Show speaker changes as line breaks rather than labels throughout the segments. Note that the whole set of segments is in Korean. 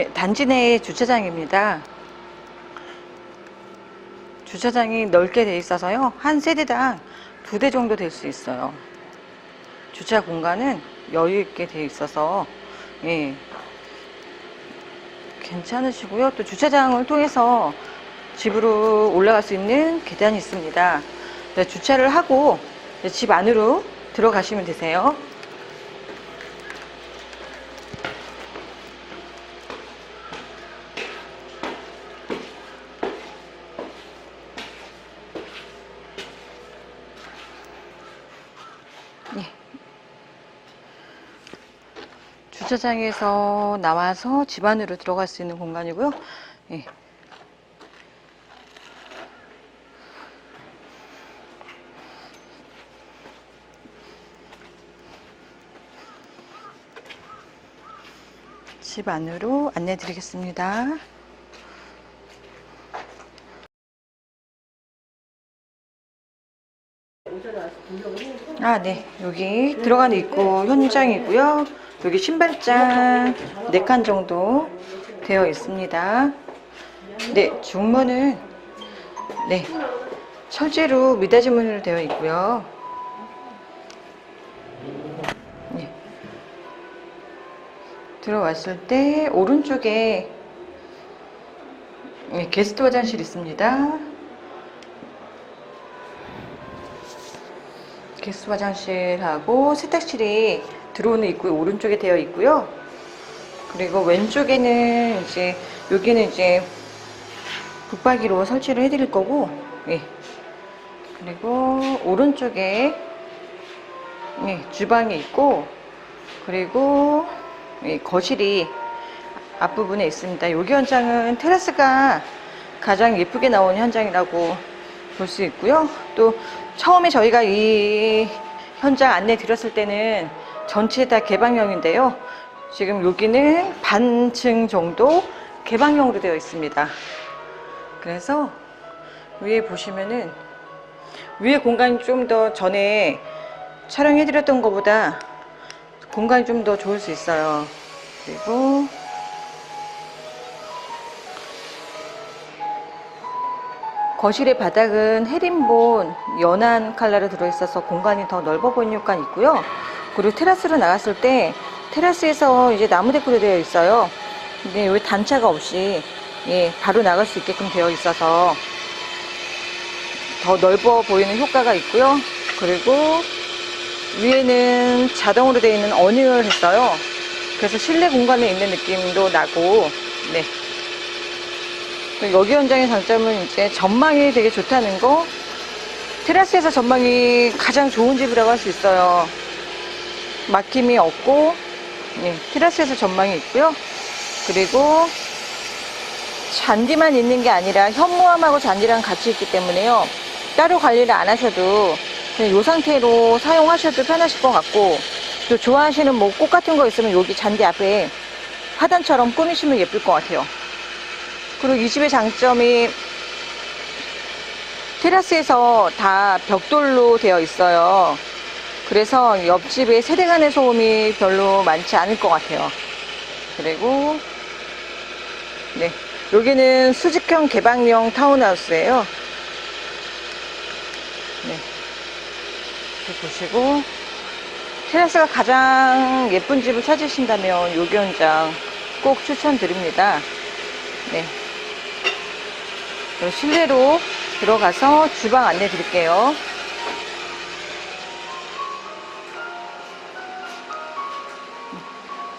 네, 단지 내의 주차장입니다. 주차장이 넓게 돼 있어서요. 한 세대당 두 대 정도 될 수 있어요. 주차 공간은 여유 있게 돼 있어서 예. 괜찮으시고요. 또 주차장을 통해서 집으로 올라갈 수 있는 계단이 있습니다. 네, 주차를 하고 집 안으로 들어가시면 되세요. 예. 주차장에서 나와서 집 안으로 들어갈 수 있는 공간이고요. 예. 집 안으로 안내 드리겠습니다. 아, 네. 여기 들어가는 입구 현장이고요. 여기 신발장 4칸 정도 되어 있습니다. 네, 중문은 네. 철제로 미닫이 문으로 되어 있고요. 네. 들어왔을 때 오른쪽에 네, 게스트 화장실 있습니다. 게스트 화장실하고 세탁실이 들어오는 입구 오른쪽에 되어 있고요. 그리고 왼쪽에는 이제 여기는 이제 붙박이로 설치를 해드릴 거고, 예. 그리고 오른쪽에 예, 주방이 있고, 그리고 예, 거실이 앞부분에 있습니다. 여기 현장은 테라스가 가장 예쁘게 나온 현장이라고 볼 수 있고요. 또 처음에 저희가 이 현장 안내 드렸을 때는 전체 다 개방형인데요. 지금 여기는 반층 정도 개방형으로 되어 있습니다. 그래서 위에 보시면은 위에 공간이 좀 더 전에 촬영해 드렸던 것보다 공간이 좀 더 좋을 수 있어요. 그리고 거실의 바닥은 헤린본 연한 컬러로 들어있어서 공간이 더 넓어 보이는 효과가 있고요. 그리고 테라스로 나갔을 때 테라스에서 이제 나무 데코로 되어 있어요. 근데 여기 단차가 없이 예, 바로 나갈 수 있게끔 되어 있어서 더 넓어 보이는 효과가 있고요. 그리고 위에는 자동으로 되어 있는 어닝을 했어요. 그래서 실내 공간에 있는 느낌도 나고, 네. 여기 현장의 장점은 이제 전망이 되게 좋다는 거. 테라스에서 전망이 가장 좋은 집이라고 할 수 있어요. 막힘이 없고, 네, 테라스에서 전망이 있고요. 그리고 잔디만 있는 게 아니라 현무암하고 잔디랑 같이 있기 때문에요. 따로 관리를 안 하셔도 그냥 이 상태로 사용하셔도 편하실 것 같고 또 좋아하시는 뭐 꽃 같은 거 있으면 여기 잔디 앞에 화단처럼 꾸미시면 예쁠 것 같아요. 그리고 이 집의 장점이 테라스에서 다 벽돌로 되어 있어요. 그래서 옆집에 세대 간의 소음이 별로 많지 않을 것 같아요. 그리고 네 여기는 수직형 개방형 타운하우스예요. 네 이렇게 보시고 테라스가 가장 예쁜 집을 찾으신다면 요기 현장 꼭 추천드립니다. 네. 실내로 들어가서 주방 안내 드릴게요.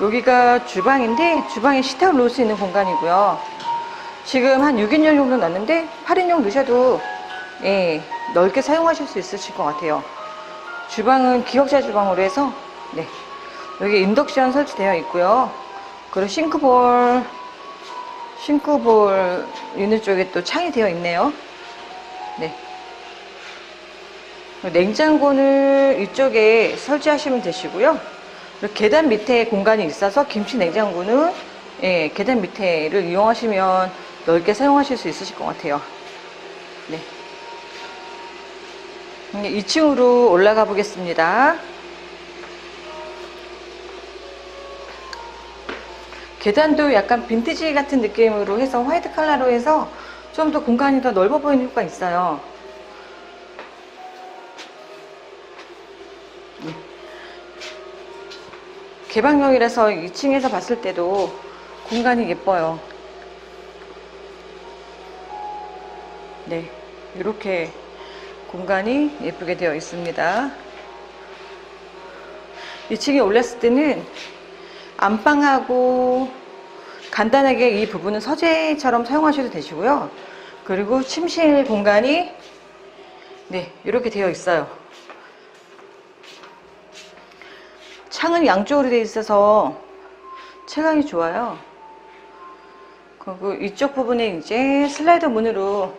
여기가 주방인데 주방에 식탁을 놓을 수 있는 공간이고요. 지금 한 6인용 정도 넣는데 8인용 넣으셔도 예, 넓게 사용하실 수 있으실 것 같아요. 주방은 기역자 주방으로 해서 네, 여기 인덕션 설치되어 있고요. 그리고 싱크볼 싱크 볼 유닛 쪽에 또 창이 되어 있네요. 네. 냉장고는 이쪽에 설치하시면 되시고요. 계단 밑에 공간이 있어서 김치 냉장고는 예, 계단 밑에를 이용하시면 넓게 사용하실 수 있으실 것 같아요. 네. 2층으로 올라가 보겠습니다. 계단도 약간 빈티지 같은 느낌으로 해서 화이트 컬러로 해서 좀 더 공간이 더 넓어 보이는 효과가 있어요. 네. 개방형이라서 2층에서 봤을 때도 공간이 예뻐요. 네, 이렇게 공간이 예쁘게 되어 있습니다. 2층에 올랐을 때는 안방하고 간단하게 이 부분은 서재처럼 사용하셔도 되시고요. 그리고 침실 공간이 네, 이렇게 되어 있어요. 창은 양쪽으로 되어 있어서 체감이 좋아요. 그리고 이쪽 부분에 이제 슬라이더 문으로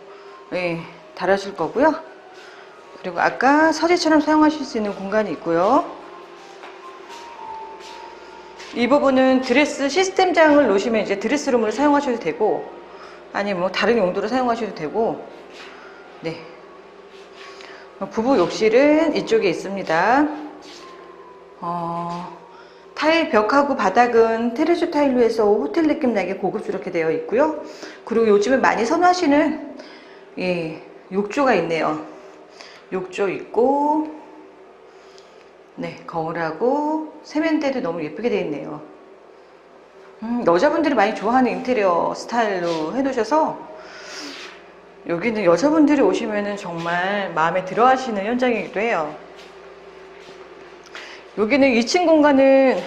예, 달아줄 거고요. 그리고 아까 서재처럼 사용하실 수 있는 공간이 있고요. 이 부분은 드레스 시스템장을 놓으시면 이제 드레스룸으로 사용하셔도 되고 아니면 뭐 다른 용도로 사용하셔도 되고 네. 부부 욕실은 이쪽에 있습니다. 어, 타일 벽하고 바닥은 테레조 타일로 해서 호텔 느낌 나게 고급스럽게 되어 있고요. 그리고 요즘에 많이 선호하시는 예, 욕조가 있네요. 욕조 있고 네, 거울하고 세면대도 너무 예쁘게 되어 있네요. 음, 여자분들이 많이 좋아하는 인테리어 스타일로 해놓으셔서 여기는 여자분들이 오시면은 정말 마음에 들어 하시는 현장이기도 해요. 여기는 2층 공간은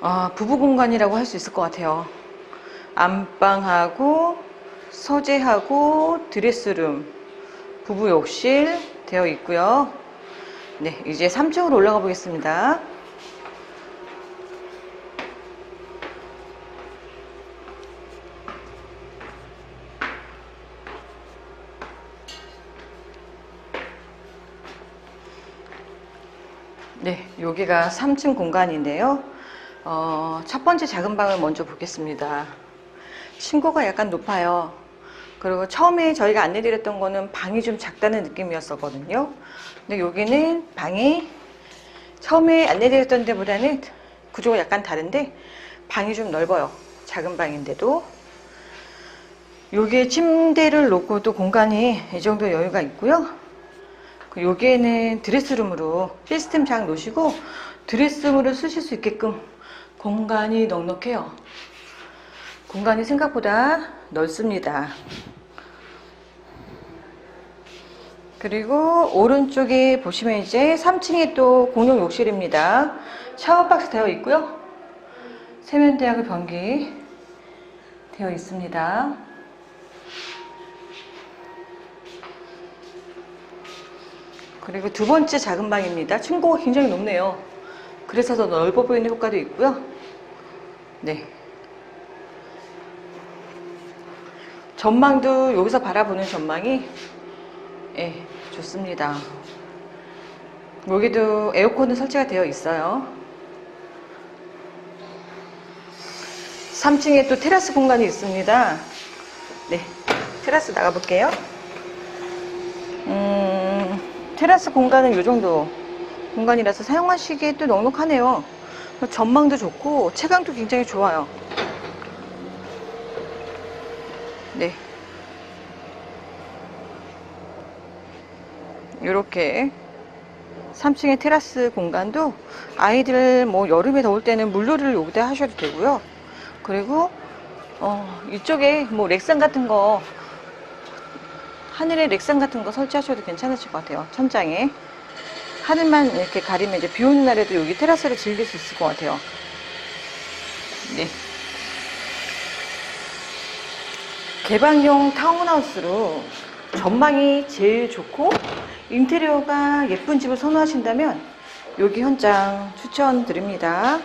아, 부부 공간이라고 할 수 있을 것 같아요. 안방하고 서재하고 드레스룸, 부부 욕실 되어 있고요. 네, 이제 3층으로 올라가 보겠습니다. 네, 여기가 3층 공간인데요. 어, 첫 번째 작은 방을 먼저 보겠습니다. 층고가 약간 높아요. 그리고 처음에 저희가 안내드렸던 거는 방이 좀 작다는 느낌이었었거든요. 근데 여기는 방이 처음에 안내드렸던 데보다는 구조가 약간 다른데 방이 좀 넓어요. 작은 방인데도. 여기에 침대를 놓고도 공간이 이 정도 여유가 있고요. 그 여기에는 드레스룸으로 시스템 장 놓으시고 드레스룸으로 쓰실 수 있게끔 공간이 넉넉해요. 공간이 생각보다 넓습니다. 그리고 오른쪽에 보시면 이제 3층에 또 공용 욕실입니다. 샤워박스 되어 있고요. 세면대하고 변기 되어 있습니다. 그리고 두 번째 작은 방입니다. 층고가 굉장히 높네요. 그래서 더 넓어 보이는 효과도 있고요. 네. 전망도 여기서 바라보는 전망이 예, 좋습니다. 여기도 에어컨은 설치가 되어 있어요. 3층에 또 테라스 공간이 있습니다. 네, 테라스 나가볼게요. 음, 테라스 공간은 이 정도 공간이라서 사용하시기에 또 넉넉하네요. 전망도 좋고 채광도 굉장히 좋아요. 이렇게 3층의 테라스 공간도 아이들 뭐 여름에 더울 때는 물놀이를 여기다 하셔도 되고요. 그리고 어, 이쪽에 뭐 렉상 같은 거 하늘에 렉상 같은 거 설치하셔도 괜찮으실 것 같아요. 천장에 하늘만 이렇게 가리면 이제 비 오는 날에도 여기 테라스를 즐길 수 있을 것 같아요. 네. 개방형 타운하우스로 전망이 제일 좋고 인테리어가 예쁜 집을 선호하신다면 여기 현장 추천드립니다.